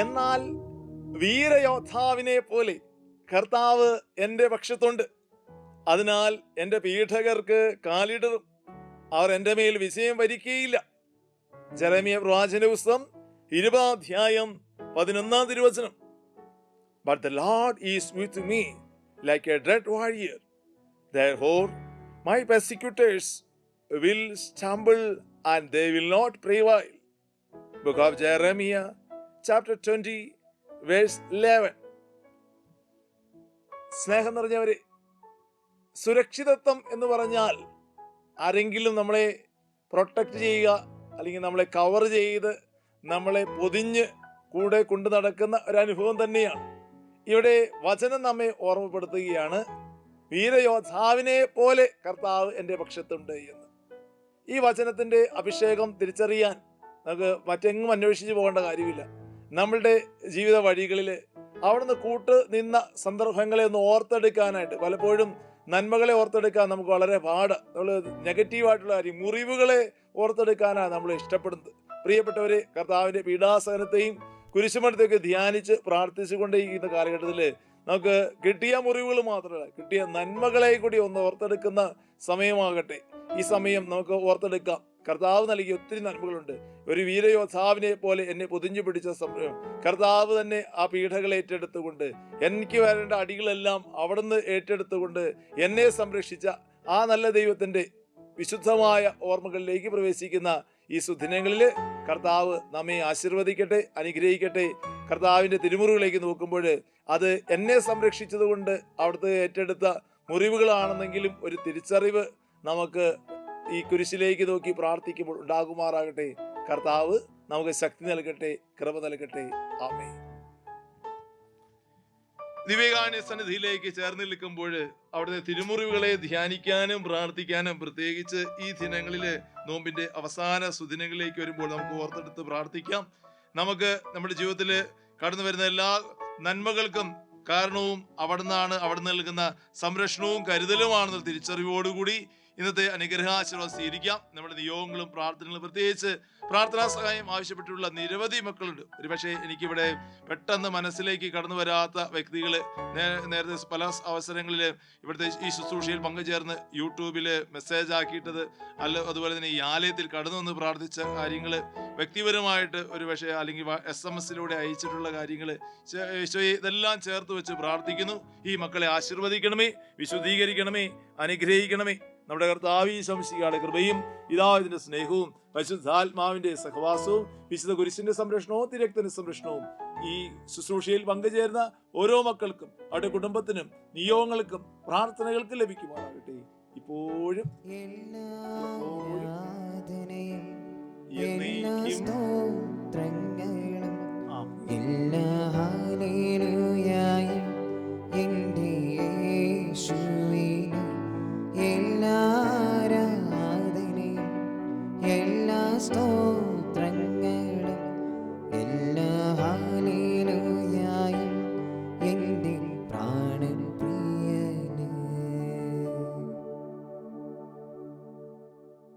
എന്നാൽ വീരയോദ്ധാവിനെ പോലെ കർത്താവ് എന്റെ പക്ഷത്തുണ്ട്. അതിനാൽ എന്റെ പീഠകർക്ക് കാലിടറും. അവർ എന്റെ മേൽ വിജയം വരിക്കുകയില്ല ജലമിയ പ്രവാചന പുസ്തകം ഇരുപതാധ്യായം പതിനൊന്നാം തിരുവചനം. But the lord is with me like a dread warrior Therefore, my persecutors will stumble and they will not prevail. Book of Jeremiah, chapter 20, verse 11. സ്നേഹം നിറഞ്ഞവര് സുരക്ഷിതത്വം എന്ന് പറഞ്ഞാൽ ആരെങ്കിലും നമ്മളെ പ്രൊട്ടക്റ്റ് ചെയ്യുക അല്ലെങ്കിൽ നമ്മളെ കവർ ചെയ്ത് നമ്മളെ പൊതിഞ്ഞ് കൂടെ കൊണ്ടു നടക്കുന്ന ഒരു അനുഭവം തന്നെയാണ്. ഇവിടെ വചനം നമ്മെ ഓർമ്മപ്പെടുത്തുകയാണ് വീരയോദ്ധാവിനെ പോലെ കർത്താവ് എന്റെ പക്ഷത്തുണ്ട് എന്ന്. ഈ വചനത്തിന്റെ അഭിഷേകം തിരിച്ചറിയാൻ നമുക്ക് മറ്റെങ്ങും അന്വേഷിച്ച് പോകേണ്ട കാര്യമില്ല. നമ്മളുടെ ജീവിത വഴികളിൽ അവിടുന്ന് കൂട്ട് നിന്ന സന്ദർഭങ്ങളെ ഒന്ന് ഓർത്തെടുക്കാനായിട്ട് പലപ്പോഴും നന്മകളെ ഓർത്തെടുക്കാൻ നമുക്ക് വളരെ പാട്. നമ്മൾ നെഗറ്റീവായിട്ടുള്ള കാര്യം മുറിവുകളെ ഓർത്തെടുക്കാനാണ് നമ്മൾ ഇഷ്ടപ്പെടുന്നത്. പ്രിയപ്പെട്ടവരെ കർത്താവിന്റെ പീഡാസഹനത്തെയും കുരിശുമരത്തെയൊക്കെ ധ്യാനിച്ച് പ്രാർത്ഥിച്ചുകൊണ്ടേയിരിക്കുന്ന കാലഘട്ടത്തിൽ നമുക്ക് കിട്ടിയ മുറിവുകൾ മാത്രമല്ല കിട്ടിയ നന്മകളെ കൂടി ഒന്ന് ഓർത്തെടുക്കുന്ന സമയമാകട്ടെ. ഈ സമയം നമുക്ക് ഓർത്തെടുക്കാം. കർത്താവ് നൽകിയ ഒത്തിരി നന്മകളുണ്ട്. ഒരു വീരയോദ്ധാവിനെ പോലെ എന്നെ പൊതിഞ്ഞു പിടിച്ച സമയം കർത്താവ് തന്നെ ആ പീഠകൾ ഏറ്റെടുത്തുകൊണ്ട് എനിക്ക് വരേണ്ട അടികളെല്ലാം അവിടുന്ന് ഏറ്റെടുത്തുകൊണ്ട് എന്നെ സംരക്ഷിച്ച ആ നല്ല ദൈവത്തിന്റെ വിശുദ്ധമായ ഓർമ്മകളിലേക്ക് പ്രവേശിക്കുന്ന ഈ സുദിനങ്ങളിൽ കർത്താവ് നമ്മെ ആശീർവദിക്കട്ടെ അനുഗ്രഹിക്കട്ടെ. കർത്താവിന്റെ തിരുമുറികളിലേക്ക് നോക്കുമ്പോൾ അത് എന്നെ സംരക്ഷിച്ചതുകൊണ്ട് അവിടുത്തെ ഏറ്റെടുത്ത മുറിവുകളാണെന്നെങ്കിലും ഒരു തിരിച്ചറിവ് നമുക്ക് ഈ കുരിശിലേക്ക് നോക്കി പ്രാർത്ഥിക്കുമ്പോൾ ഉണ്ടാകുമാറാകട്ടെ. കർത്താവ് നമുക്ക് ശക്തി നൽകട്ടെ കൃപ നൽകട്ടെ. ആമേ ദിവ്യകാന്യ സന്നിധിയിലേക്ക് ചേർന്ന് നിൽക്കുമ്പോൾ അവിടുത്തെ തിരുമുറിവുകളെ ധ്യാനിക്കാനും പ്രാർത്ഥിക്കാനും പ്രത്യേകിച്ച് ഈ ദിനങ്ങളിൽ നോമ്പിന്റെ അവസാന സുദിനങ്ങളിലേക്ക് വരുമ്പോൾ നമുക്ക് ഓർത്തെടുത്ത് പ്രാർത്ഥിക്കാം. നമുക്ക് നമ്മുടെ ജീവിതത്തിൽ കടന്നു വരുന്ന എല്ലാ നന്മകൾക്കും കാരണവും അവിടുന്നാണ് അവിടെ നൽകുന്ന സംരക്ഷണവും കരുതലുമാണെന്ന തിരിച്ചറിവോടുകൂടി ഇന്നത്തെ അനുഗ്രഹാശീർവാദം സ്വീകരിക്കാം. നമ്മുടെ നിയോഗങ്ങളും പ്രാർത്ഥനകളും പ്രത്യേകിച്ച് പ്രാർത്ഥനാ സഹായം ആവശ്യപ്പെട്ടിട്ടുള്ള നിരവധി മക്കളുണ്ട്. ഒരുപക്ഷെ എനിക്കിവിടെ പെട്ടെന്ന് മനസ്സിലേക്ക് കടന്നു വരാത്ത വ്യക്തികൾ നേരത്തെ പല അവസരങ്ങളിൽ ഇവിടുത്തെ ഈ ശുശ്രൂഷയിൽ പങ്കുചേർന്ന് യൂട്യൂബിൽ മെസ്സേജ് ആക്കിയിട്ടത് അല്ല അതുപോലെ തന്നെ ഈ ആലയത്തിൽ കടന്നു വന്ന് പ്രാർത്ഥിച്ച കാര്യങ്ങൾ വ്യക്തിപരമായിട്ട് ഒരു പക്ഷേ അല്ലെങ്കിൽ എസ് എം എസിലൂടെ അയച്ചിട്ടുള്ള കാര്യങ്ങൾ ഇതെല്ലാം ചേർത്ത് വെച്ച് പ്രാർത്ഥിക്കുന്നു. ഈ മക്കളെ ആശീർവദിക്കണമേ വിശുദ്ധീകരിക്കണമേ അനുഗ്രഹിക്കണമേ. നമ്മുടെ കർത്താവി ശംസികാടെ കൃപയും പിതാവിന്റെ സ്നേഹവും പരിശുദ്ധാത്മാവിന്റെ സഹവാസവും വിശുദ്ധ കുരിശിന്റെ സംരക്ഷണവും തിരക്തന്റെ സംരക്ഷണവും. ഈ ശുശ്രൂഷയിൽ പങ്കുചേരുന്ന ഓരോ മക്കൾക്കും അവരുടെ കുടുംബത്തിനും നിയോഗങ്ങൾക്കും പ്രാർത്ഥനകൾക്കും ലഭിക്കുമാറാകട്ടെ. ഇപ്പോഴും എന്നേക്കും. എല്ലാ സ്തോത്രങ്ങൾ